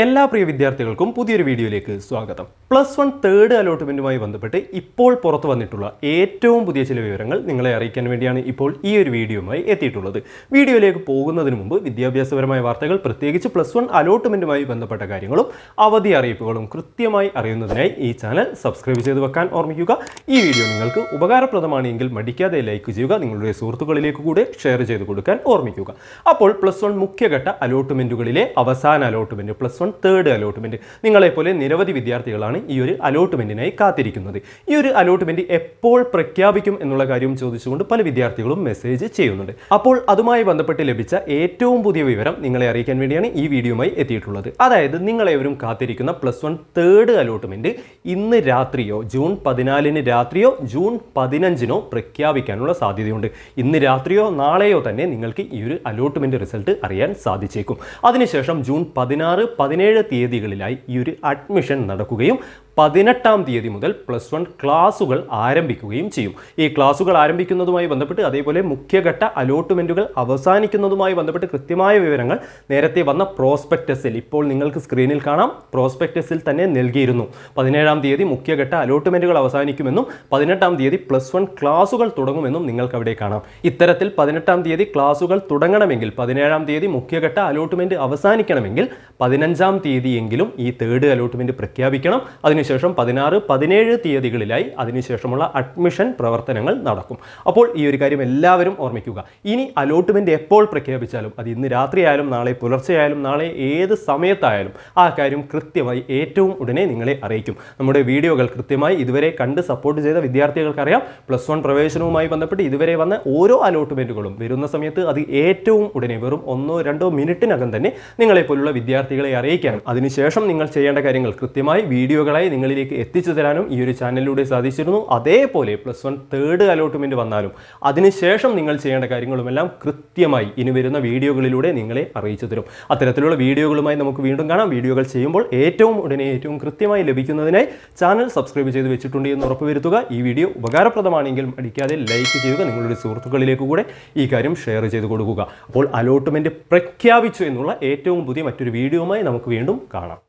എല്ലാ പ്രിയ വിദ്യാർത്ഥികൾക്കും പുതിയൊരു വീഡിയോയിലേക്ക് സ്വാഗതം. പ്ലസ് വൺ തേർഡ് അലോട്ട്മെന്റുമായി ബന്ധപ്പെട്ട് ഇപ്പോൾ പുറത്തു വന്നിട്ടുള്ള ഏറ്റവും പുതിയ ചില വിവരങ്ങൾ നിങ്ങളെ അറിയിക്കാൻ വേണ്ടിയാണ് ഇപ്പോൾ ഈ ഒരു വീഡിയോയുമായി എത്തിയിട്ടുള്ളത്. വീഡിയോയിലേക്ക് പോകുന്നതിന് മുമ്പ് വിദ്യാഭ്യാസപരമായ വാർത്തകൾ പ്രത്യേകിച്ച് പ്ലസ് വൺ അലോട്ട്മെന്റുമായി ബന്ധപ്പെട്ട കാര്യങ്ങളും അവധി അറിയിപ്പുകളും കൃത്യമായി അറിയുന്നതിനായി ഈ ചാനൽ സബ്സ്ക്രൈബ് ചെയ്ത് വെക്കാൻ ഓർമ്മിക്കുക. ഈ വീഡിയോ നിങ്ങൾക്ക് ഉപകാരപ്രദമാണെങ്കിൽ മടിക്കാതെ ലൈക്ക് ചെയ്യുക നിങ്ങളുടെ സുഹൃത്തുക്കളിലേക്ക് കൂടെ ഷെയർ ചെയ്ത് കൊടുക്കാൻ ഓർമ്മിക്കുക. അപ്പോൾ പ്ലസ് വൺ മുഖ്യഘട്ട അലോട്ട്മെന്റുകളിലെ അവസാന allotment plus one third allotment നിങ്ങളെപ്പോലെ നിരവധി വിദ്യാർത്ഥികളാണ് ഈ ഒരു അലോട്ട്മെന്റിനായി കാത്തിരിക്കുന്നത്. ഈ ഒരു അലോട്ട്മെന്റ് എപ്പോൾ പ്രഖ്യാപിക്കും എന്നുള്ള കാര്യം ചോദിച്ചുകൊണ്ട് പല വിദ്യാർത്ഥികളും മെസ്സേജ് ചെയ്യുന്നുണ്ട്. അപ്പോൾ അതുമായി ബന്ധപ്പെട്ട് ലഭിച്ച ഏറ്റവും പുതിയ വിവരം നിങ്ങളെ അറിയിക്കാൻ വേണ്ടിയാണ് ഈ വീഡിയോയുമായി എത്തിയിട്ടുള്ളത്. അതായത് നിങ്ങളെവരും കാത്തിരിക്കുന്ന പ്ലസ് വൺ തേർഡ് അലോട്ട്മെന്റ് ഇന്ന് രാത്രിയോ ജൂൺ പതിനാലിന് രാത്രിയോ ജൂൺ പതിനഞ്ചിനോ പ്രഖ്യാപിക്കാനുള്ള സാധ്യതയുണ്ട്. ഇന്ന് രാത്രിയോ നാളെയോ തന്നെ നിങ്ങൾക്ക് ഈ ഒരു അലോട്ട്മെന്റ് റിസൾട്ട് അറിയാൻ സാധിച്ചേക്കും. അതിനുശേഷം ജൂൺ പതിനാറ് പതിനേഴ് തീയതികളിലായി ഈ ഒരു അഡ്മിഷൻ നടക്കുകയും പതിനെട്ടാം തീയതി മുതൽ പ്ലസ് വൺ ക്ലാസുകൾ ആരംഭിക്കുകയും ചെയ്യും. ഈ ക്ലാസുകൾ ആരംഭിക്കുന്നതുമായി ബന്ധപ്പെട്ട് അതേപോലെ മുഖ്യഘട്ട അലോട്ട്മെന്റുകൾ അവസാനിക്കുന്നതുമായി ബന്ധപ്പെട്ട് കൃത്യമായ വിവരങ്ങൾ നേരത്തെ വന്ന പ്രോസ്പെക്ടസിൽ ഇപ്പോൾ നിങ്ങൾക്ക് സ്ക്രീനിൽ കാണാം. പ്രോസ്പെക്ടസിൽ തന്നെ നൽകിയിരുന്നു. പതിനേഴാം തീയതി മുഖ്യഘട്ട അലോട്ട്മെന്റുകൾ അവസാനിക്കുമെന്നും പതിനെട്ടാം തീയതി പ്ലസ് വൺ ക്ലാസുകൾ തുടങ്ങുമെന്നും നിങ്ങൾക്ക് അവിടെ കാണാം. ഇത്തരത്തിൽ പതിനെട്ടാം തീയതി ക്ലാസുകൾ തുടങ്ങണമെങ്കിൽ പതിനേഴാം തീയതി മുഖ്യഘട്ട അലോട്ട്മെന്റ് അവസാനിക്കണമെങ്കിൽ പതിനഞ്ചാം തീയതിയെങ്കിലും ഈ തേർഡ് അലോട്ട്മെന്റ് പ്രഖ്യാപിക്കണം. അതിനുശേഷം പതിനാറ് പതിനേഴ് തീയതികളിലായി അതിനുശേഷമുള്ള അഡ്മിഷൻ പ്രവർത്തനങ്ങൾ നടക്കും. അപ്പോൾ ഈ ഒരു കാര്യം എല്ലാവരും ഓർമ്മിക്കുക. ഇനി അലോട്ട്മെന്റ് എപ്പോൾ പ്രഖ്യാപിച്ചാലും അത് ഇന്ന് രാത്രിയായാലും നാളെ പുലർച്ചെയായാലും നാളെ ഏത് സമയത്തായാലും ആ കാര്യം കൃത്യമായി ഏറ്റവും ഉടനെ നിങ്ങളെ അറിയിക്കും. നമ്മുടെ വീഡിയോകൾ കൃത്യമായി ഇതുവരെ കണ്ട് സപ്പോർട്ട് ചെയ്ത വിദ്യാർത്ഥികൾക്കറിയാം. പ്ലസ് വൺ പ്രവേശനവുമായി ബന്ധപ്പെട്ട് ഇതുവരെ വന്ന ഓരോ അലോട്ട്മെന്റുകളും വരുന്ന സമയത്ത് അത് ഏറ്റവും ഉടനെ വെറും ഒന്നോ രണ്ടോ മിനിറ്റിനകം തന്നെ നിങ്ങളെപ്പോലുള്ള വിദ്യാർത്ഥികളെ അറിയിക്കാനും അതിനുശേഷം നിങ്ങൾ ചെയ്യേണ്ട കാര്യങ്ങൾ കൃത്യമായി വീഡിയോകളായി നിങ്ങളിലേക്ക് എത്തിച്ചു തരാനും ഈ ഒരു ചാനലിലൂടെ സാധിച്ചിരുന്നു. അതേപോലെ പ്ലസ് വൺ തേർഡ് അലോട്ട്മെന്റ് വന്നാലും അതിനുശേഷം നിങ്ങൾ ചെയ്യേണ്ട കാര്യങ്ങളുമെല്ലാം കൃത്യമായി ഇനി വരുന്ന വീഡിയോകളിലൂടെ നിങ്ങളെ അറിയിച്ചു തരും. അത്തരത്തിലുള്ള വീഡിയോകളുമായി നമുക്ക് വീണ്ടും കാണാം. വീഡിയോകൾ ചെയ്യുമ്പോൾ ഏറ്റവും ഉടനെ ഏറ്റവും കൃത്യമായി ലഭിക്കുന്നതിനായി ചാനൽ സബ്സ്ക്രൈബ് ചെയ്ത് വെച്ചിട്ടുണ്ട് എന്ന് ഉറപ്പുവരുത്തുക. ഈ വീഡിയോ ഉപകാരപ്രദമാണെങ്കിൽ അടിക്കാതെ ലൈക്ക് ചെയ്യുക. നിങ്ങളുടെ സുഹൃത്തുക്കളിലേക്ക് കൂടെ ഈ കാര്യം ഷെയർ ചെയ്ത് കൊടുക്കുക. അപ്പോൾ അലോട്ട്മെന്റ് പ്രഖ്യാപിച്ചു എന്നുള്ള ഏറ്റവും പുതിയ മറ്റൊരു വീഡിയോയുമായി നമുക്ക് വീണ്ടും കാണാം.